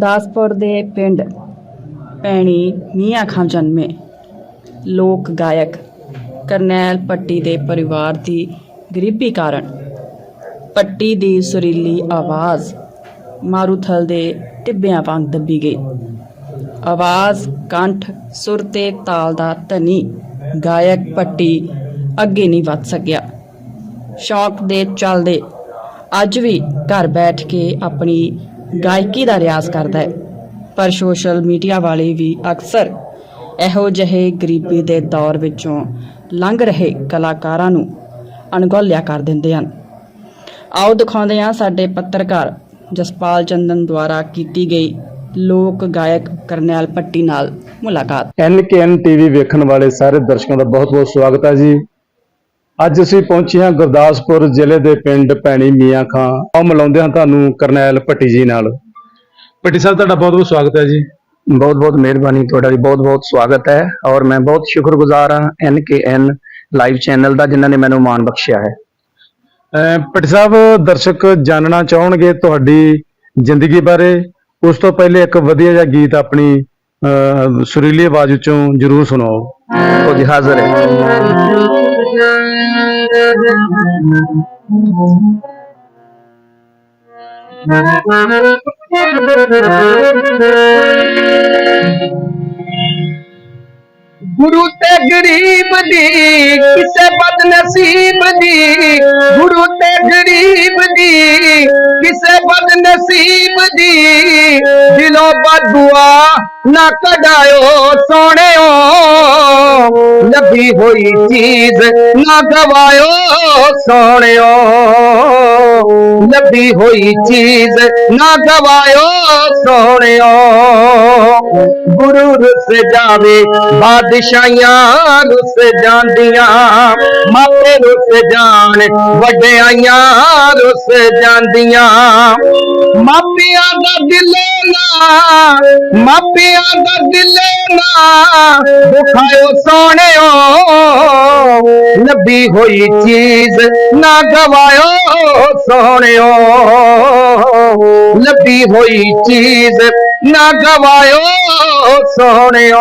ਗੁਰਦਾਸਪੁਰ ਦੇ ਪਿੰਡ ਪੈਣੀ ਮੀਆਂ ਖਾਂ ਜਨਮੇ। ਲੋਕ ਗਾਇਕ ਕਰਨੈਲ ਪੱਟੀ ਦੇ ਪਰਿਵਾਰ ਦੀ ਗਰੀਬੀ ਕਾਰਨ ਪੱਟੀ ਦੀ ਸੁਰੀਲੀ ਆਵਾਜ਼ ਮਾਰੂਥਲ ਦੇ ਟਿੱਬਿਆਂ ਵਾਂਗ ਦੱਬੀ ਗਈ। ਆਵਾਜ਼, ਕੰਠ, ਸੁਰ ਤੇ ਤਾਲ ਦਾ ਧਨੀ ਗਾਇਕ ਪੱਟੀ ਅੱਗੇ ਨਹੀਂ ਵੱਧ ਸਕਿਆ। ਸ਼ੌਕ ਦੇ ਚੱਲਦੇ ਅੱਜ ਵੀ ਘਰ ਬੈਠ ਕੇ ਆਪਣੀ ਗਾਇਕੀ ਦਾ ਰਿਆਜ਼ ਕਰਦਾ ਹੈ। ਪਰ ਸੋਸ਼ਲ ਮੀਡੀਆ ਵਾਲੇ ਵੀ ਅਕਸਰ ਇਹੋ ਜਿਹੇ ਗਰੀਬੀ ਦੇ ਦੌਰ ਵਿੱਚੋਂ ਲੰਘ ਰਹੇ ਕਲਾਕਾਰਾਂ ਨੂੰ ਅਣਗੌਲਿਆ ਕਰ ਦਿੰਦੇ ਹਨ। ਆਓ ਦਿਖਾਉਂਦੇ ਹਾਂ ਸਾਡੇ ਪੱਤਰਕਾਰ ਜਸਪਾਲ ਚੰਦਨ ਦੁਆਰਾ ਕੀਤੀ ਗਈ ਲੋਕ ਗਾਇਕ ਕਰਨੈਲ ਪੱਟੀ ਨਾਲ ਮੁਲਾਕਾਤ। ਐਨਕੇਐਨ ਟੀਵੀ ਵੇਖਣ ਵਾਲੇ ਸਾਰੇ ਦਰਸ਼ਕਾਂ ਦਾ ਬਹੁਤ-ਬਹੁਤ ਸਵਾਗਤ ਹੈ ਜੀ। ਅੱਜ ਅਸੀਂ ਪਹੁੰਚੇ ਹਾਂ ਗੁਰਦਾਸਪੁਰ ਜ਼ਿਲ੍ਹੇ ਦੇ ਪਿੰਡ ਭੈਣੀ ਮੀਆਂ ਖਾਂ। ਆਓ ਮਿਲਾਉਂਦੇ ਹਾਂ ਤੁਹਾਨੂੰ ਕਰਨੈਲ ਭੱਟੀ ਜੀ ਨਾਲ। ਭੱਟੀ ਸਾਹਿਬ ਤੁਹਾਡਾ ਬਹੁਤ-ਬਹੁਤ ਸਵਾਗਤ ਹੈ ਜੀ। ਬਹੁਤ ਬਹੁਤ ਮਿਹਰਬਾਨੀ ਤੁਹਾਡਾ ਵੀ ਬਹੁਤ ਬਹੁਤ ਸਵਾਗਤ ਹੈ। ਔਰ ਮੈਂ ਬਹੁਤ ਸ਼ੁਕਰਗੁਜ਼ਾਰ ਹਾਂ ਐਨ ਲਾਈਵ ਚੈਨਲ ਦਾ ਜਿਨ੍ਹਾਂ ਨੇ ਮੈਨੂੰ ਮਾਣ ਬਖਸ਼ਿਆ ਹੈ। ਭੱਟੀ ਸਾਹਿਬ ਦਰਸ਼ਕ ਜਾਣਨਾ ਚਾਹਣਗੇ ਤੁਹਾਡੀ ਜ਼ਿੰਦਗੀ ਬਾਰੇ। ਉਸ ਤੋਂ ਪਹਿਲੇ ਇੱਕ ਵਧੀਆ ਜਿਹਾ ਗੀਤ ਆਪਣੀ ਸੁਰੀਲੀ ਆਵਾਜ਼ ਵਿੱਚੋਂ ਜ਼ਰੂਰ ਸੁਣਾਓ। ਉਹ ਜੀ ਹਾਜ਼ਰ ਹੈ। ਗੁਰੂ ਤੇ ਗਰੀਬ ਦੀ, ਕਿਸੇ ਬਦਨਸੀਬ ਦੀ। ਗੁਰੂ ਤੇ ਗਰੀਬ ਦੀ, ਕਿਸੇ ਬਦਨਸੀਬ ਦੀ। ਦਿਲੋਂ ਬਦੁਆ ਨਾ ਕਢਾਇਓ, ਸੋਹਣਿਓ। ਲੱਭੀ ਹੋਈ ਚੀਜ਼ ਨਾ ਗਵਾਇਓ, ਸੋਹਣਿਓ। ਲੱਭੀ ਹੋਈ ਚੀਜ਼ ਨਾ ਗਵਾਇਓ, ਸੋਹਣਿਓ। ਗੁਰੂ ਰੁੱਸ ਜਾਵੇ ਬਾਦਸ਼ਾਹਾਂ ਰੁੱਸ ਜਾਂਦੀਆਂ, ਮਾਪੇ ਰੁੱਸ ਜਾਣ, ਵੱਡਿਆਈਆਂ ਰੁੱਸ ਜਾਂਦੀਆਂ। ਮਾਪਿਆਂ ਦਾ ਦਿਲੇ ਨਾ, ਮਾਪਿਆਂ ਦਾ ਦਿਲੇ ਨਾ ਦੁਖਾਇਓ ਸੋਹਣਿਓ ਲੱਭੀ ਹੋਈ ਚੀਜ਼ ਨਾ ਗਵਾਇਓ ਸੋਹਣਿਓ। ਲੱਭੀ ਹੋਈ ਚੀਜ਼ ਨਾ ਗਵਾਇਓ ਸੋਹਣਿਓ।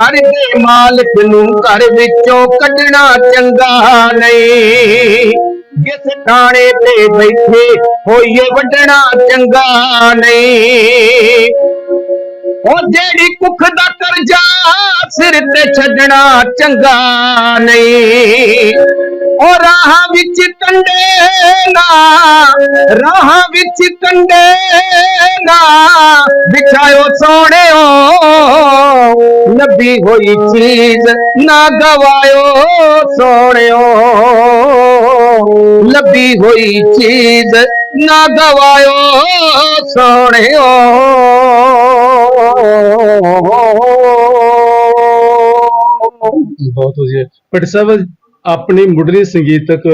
ਘਰ ਦੇ ਮਾਲਕ ਨੂੰ ਘਰ ਵਿੱਚੋਂ ਕੱਢਣਾ ਚੰਗਾ ਨਹੀਂ। ਜਿਸ ਥਾਣੇ ਤੇ ਬੈਠੇ ਹੋਈਏ ਵੱਢਣਾ ਚੰਗਾ ਨਹੀਂ। ਉਹ ਜਿਹੜੀ ਕੁੱਖ ਦਾ ਕਰਜ਼ਾ ਸਿਰ ਤੇ ਛੱਡਣਾ ਚੰਗਾ ਨਹੀਂ। ਉਹ ਰਾਹਾਂ ਵਿੱਚ ਕੰਡੇ ਨਾ, ਰਾਹਾਂ ਵਿੱਚ ਕੰਡੇ ਨਾ, ਵਿਛਾਇਓ ਸੋਹਣਿਓ, ਲੱਭੀ ਹੋਈ ਚੀਜ਼ ਨਾ ਗਵਾਇਓ ਸੋਹਣਿਓ, ਲੱਭੀ ਹੋਈ ਚੀਜ਼ ਨਾ ਗਵਾਇਓ ਸੋਹਣਿਓ। ਬਹੁਤ ਵਧੀਆ। ਭੱਟੀ ਸਾਹਿਬ ਆਪਣੀ ਮੁੱਢਲੀ ਸੰਗੀਤਕ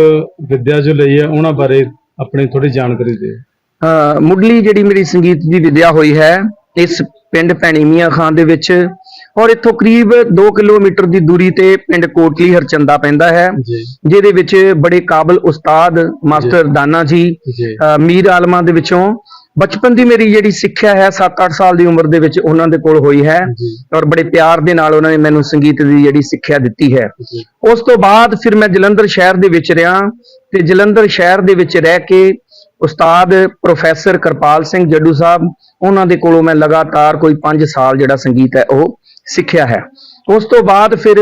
ਵਿੱਦਿਆ ਜੋ ਲਈ ਹੈ ਉਹਨਾਂ ਬਾਰੇ ਆਪਣੀ ਥੋੜੀ ਜਾਣਕਾਰੀ ਦਿਓ। ਅਹ ਮੁੱਢਲੀ ਜਿਹੜੀ ਮੇਰੀ ਸੰਗੀਤ ਦੀ ਵਿਦਿਆ ਹੋਈ ਹੈ ਇਸ ਪਿੰਡ ਭੈਣੀ ਮੀਆਂ ਖਾਨ ਦੇ ਵਿੱਚ ਔਰ ਇੱਥੋਂ ਕਰੀਬ 2 ਕਿਲੋਮੀਟਰ ਦੀ ਦੂਰੀ ਤੇ ਪਿੰਡ ਕੋਟਲੀ ਹਰਚੰਦਾ ਪੈਂਦਾ ਹੈ ਜਿਹਦੇ ਵਿੱਚ ਬੜੇ ਕਾਬਲ ਉਸਤਾਦ ਮਾਸਟਰ ਦਾਨਾ ਜੀ ਮੀਰ ਆਲਮਾਂ ਦੇ ਵਿੱਚੋਂ। ਬਚਪਨ ਦੀ ਮੇਰੀ ਜਿਹੜੀ ਸਿੱਖਿਆ ਹੈ 7-8 ਸਾਲ ਦੀ ਉਮਰ ਦੇ ਵਿੱਚ ਉਹਨਾਂ ਦੇ ਕੋਲ ਹੋਈ ਹੈ ਔਰ ਬੜੇ ਪਿਆਰ ਦੇ ਨਾਲ ਉਹਨਾਂ ਨੇ ਮੈਨੂੰ ਸੰਗੀਤ ਦੀ ਜਿਹੜੀ ਸਿੱਖਿਆ ਦਿੱਤੀ ਹੈ। ਉਸ ਤੋਂ ਬਾਅਦ ਫਿਰ ਮੈਂ ਜਲੰਧਰ ਸ਼ਹਿਰ ਦੇ ਵਿੱਚ ਰਿਹਾ ਤੇ ਜਲੰਧਰ ਸ਼ਹਿਰ ਦੇ ਵਿੱਚ ਰਹਿ ਕੇ ਉਸਤਾਦ ਪ੍ਰੋਫੈਸਰ ਕਿਰਪਾਲ ਸਿੰਘ ਜੱਡੂ ਸਾਹਿਬ, ਉਹਨਾਂ ਦੇ ਕੋਲੋਂ ਮੈਂ ਲਗਾਤਾਰ ਕੋਈ 5 ਸਾਲ ਜਿਹੜਾ ਸੰਗੀਤ ਹੈ ਉਹ ਸਿੱਖਿਆ ਹੈ। ਉਸ ਤੋਂ ਬਾਅਦ ਫਿਰ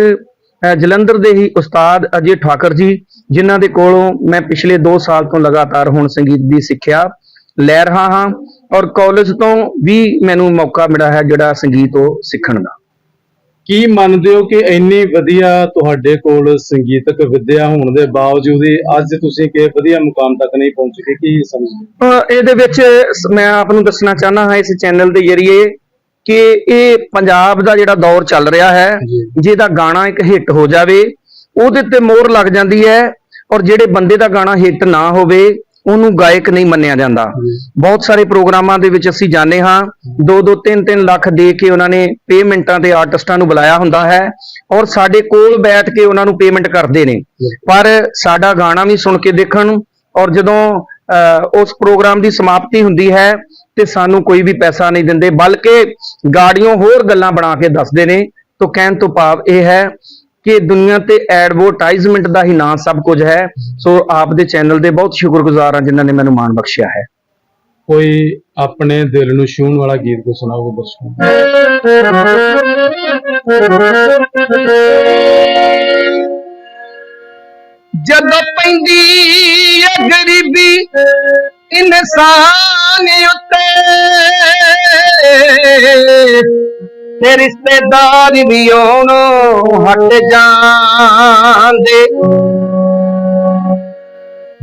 ਜਲੰਧਰ ਦੇ ਹੀ ਉਸਤਾਦ ਅਜੇ ਠਾਕਰ ਜੀ, ਜਿਨ੍ਹਾਂ ਦੇ ਕੋਲੋਂ ਮੈਂ ਪਿਛਲੇ 2 ਸਾਲ ਤੋਂ ਲਗਾਤਾਰ ਹੁਣ ਸੰਗੀਤ ਦੀ ਸਿੱਖਿਆ ਲੈ ਰਿਹਾ ਹਾਂ ਔਰ ਕਾਲਜ ਤੋਂ ਵੀ ਮੈਨੂੰ ਮੌਕਾ ਮਿਲਿਆ ਹੈ ਜਿਹੜਾ ਸੰਗੀਤ ਉਹ ਸਿੱਖਣ ਦਾ। ਕੀ ਮੰਨਦੇ ਹੋ ਕਿ ਇੰਨੀ ਵਧੀਆ ਤੁਹਾਡੇ ਕੋਲ ਸੰਗੀਤਕ ਵਿੱਦਿਆ ਹੋਣ ਦੇ ਬਾਵਜੂਦ ਅੱਜ ਤੁਸੀਂ ਕਿ ਵਧੀਆ ਮੁਕਾਮ ਤੱਕ ਨਹੀਂ ਪਹੁੰਚ ਸਕੇ ਕੀ ਸਮਝਦੇ ਇਹਦੇ ਵਿੱਚ ਮੈਂ ਆਪ ਨੂੰ ਦੱਸਣਾ ਚਾਹਨਾ ਹਾਂ ਇਸ ਚੈਨਲ ਦੇ ਜ਼ਰੀਏ ਕਿ ਇਹ ਪੰਜਾਬ ਦਾ ਜਿਹੜਾ ਦੌਰ ਚੱਲ ਰਿਹਾ ਹੈ। ਜਿਹਦਾ ਗਾਣਾ ਇੱਕ ਹਿੱਟ ਹੋ ਜਾਵੇ ਉਹਦੇ ਤੇ ਮੋਹਰ ਲੱਗ ਜਾਂਦੀ ਹੈ ਔਰ ਜਿਹੜੇ ਬੰਦੇ ਦਾ ਗਾਣਾ ਹਿੱਟ ਨਾ ਹੋਵੇ ਉਹਨੂੰ ਗਾਇਕ ਨਹੀਂ ਮੰਨਿਆ ਜਾਂਦਾ। ਬਹੁਤ ਸਾਰੇ ਪ੍ਰੋਗਰਾਮਾਂ ਦੇ ਵਿੱਚ ਅਸੀਂ ਜਾਂਦੇ ਹਾਂ। 2-2 3-3 ਲੱਖ ਦੇ ਕੇ ਉਹਨਾਂ ਨੇ ਪੇਮੈਂਟਾਂ ਤੇ ਆਰਟਿਸਟਾਂ ਨੂੰ ਬੁਲਾਇਆ ਹੁੰਦਾ ਹੈ ਔਰ ਸਾਡੇ ਕੋਲ ਬੈਠ ਕੇ ਉਹਨਾਂ ਨੂੰ ਪੇਮੈਂਟ ਕਰਦੇ ਨੇ। ਪਰ ਸਾਡਾ ਗਾਣਾ ਵੀ ਸੁਣ ਕੇ ਦੇਖਣ ਔਰ ਜਦੋਂ ਉਸ ਪ੍ਰੋਗਰਾਮ ਦੀ ਸਮਾਪਤੀ ਹੁੰਦੀ ਹੈ ਤੇ ਸਾਨੂੰ ਕੋਈ ਵੀ ਪੈਸਾ ਨਹੀਂ ਦਿੰਦੇ ਬਲਕਿ ਗਾੜੀਆਂ ਹੋਰ ਗੱਲਾਂ ਬਣਾ ਕੇ ਦੱਸਦੇ ਨੇ। ਤੋਂ ਕਹਿਣ ਤੋਂ ਭਾਵ ਇਹ ਹੈ ਕਿ ਦੁਨੀਆ ਤੇ ਐਡਵਰਟਾਈਜ਼ਮੈਂਟ ਦਾ ਹੀ ਨਾਂ ਸਭ ਕੁਝ ਹੈ। ਸੋ ਆਪ ਦੇ ਚੈਨਲ ਦੇ ਬਹੁਤ ਸ਼ੁਕਰਗੁਜ਼ਾਰ ਹਾਂ ਜਿਨ੍ਹਾਂ ਨੇ ਮੈਨੂੰ ਮਾਣ ਬਖਸ਼ਿਆ ਹੈ। ਕੋਈ ਆਪਣੇ ਦਿਲ ਨੂੰ ਛੂਹਣ ਵਾਲਾ ਗੀਤ ਕੋ ਸੁਣਾਓ ਦਰਸ਼ਕਾਂ ਜਦੋਂ ਪੈਂਦੀ ਏ ਗਰੀਬੀ ਇਨਸਾਨ ਉੱਤੇ ਤੇ ਰਿਸ਼ਤੇਦਾਰ ਵੀ ਉਹਨੋਂ ਹਟ ਜਾਂਦੇ।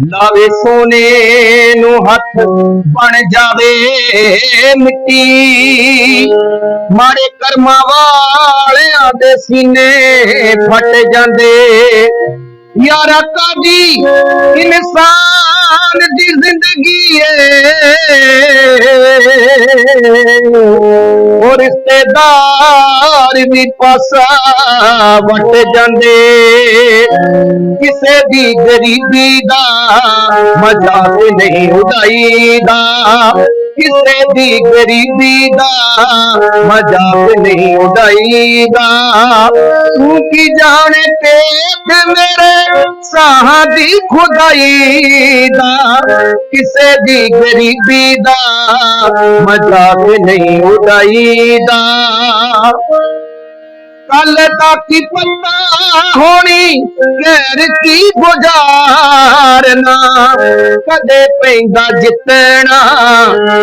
ਲਾਵੇ ਸੋਨੇ ਨੂੰ ਹੱਥ ਬਣ ਜਾਵੇ ਮਿੱਟੀ। ਮਾੜੇ ਕਰਮਾਂ ਵਾਲਿਆਂ ਦੇ ਸੀਨੇ ਫਟ ਜਾਂਦੇ। ਯਾਰਾ ਕਾਦੀ ਇਨਸਾਨ ਦੀ ਜ਼ਿੰਦਗੀ ਏ। ਉਹ ਰਿਸ਼ਤੇਦਾਰ ਵੀ ਪਾਸਾ ਵਟ ਜਾਂਦੇ। ਕਿਸੇ ਦੀ ਗਰੀਬੀ ਦਾ ਮਜ਼ਾਕ ਨਹੀਂ ਉਡਾਈਦਾ। ਕਿਸੇ ਦੀ ਗਰੀਬੀ ਦਾ ਮਜ਼ਾਕ ਨਹੀਂ ਉਡਾਈਦਾ ਤੂੰ ਕੀ ਜਾਣੇ ਪੇਟ ਮੇਰੇ ਸਾਹਾਂ ਦੀ ਖੁਦਾਈ ਦਾ ਕਿਸੇ ਦੀ ਗਰੀਬੀ ਦਾ ਮਜ਼ਾਕ ਨਹੀਂ ਉਡਾਈਦਾ ਕੱਲ ਦਾ ਕੀ ਪਤਾ ਹੋਣੀ, ਘਰ ਕੀ ਗੁਜ਼ਾਰਨਾ। ਕਦੇ ਪੈਂਦਾ ਜਿੱਤਣਾ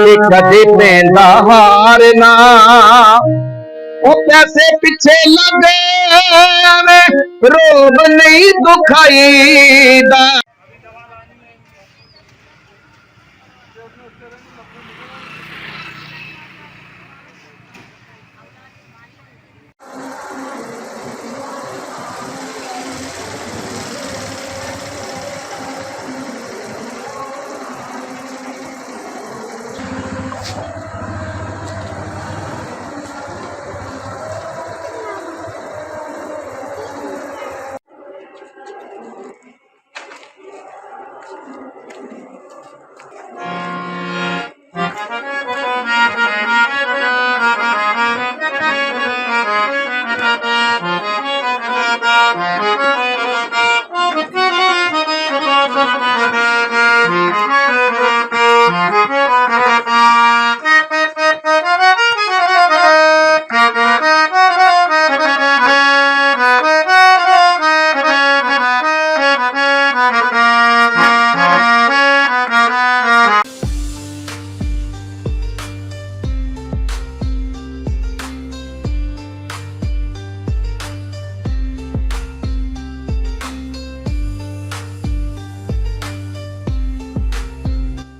ਤੇ ਕਦੇ ਪੈਂਦਾ ਹਾਰਨਾ। ਉਹ ਪੈਸੇ ਪਿੱਛੇ ਲੱਗੇ ਰੋਬ ਨਹੀਂ ਦੁਖਾਈਦਾ।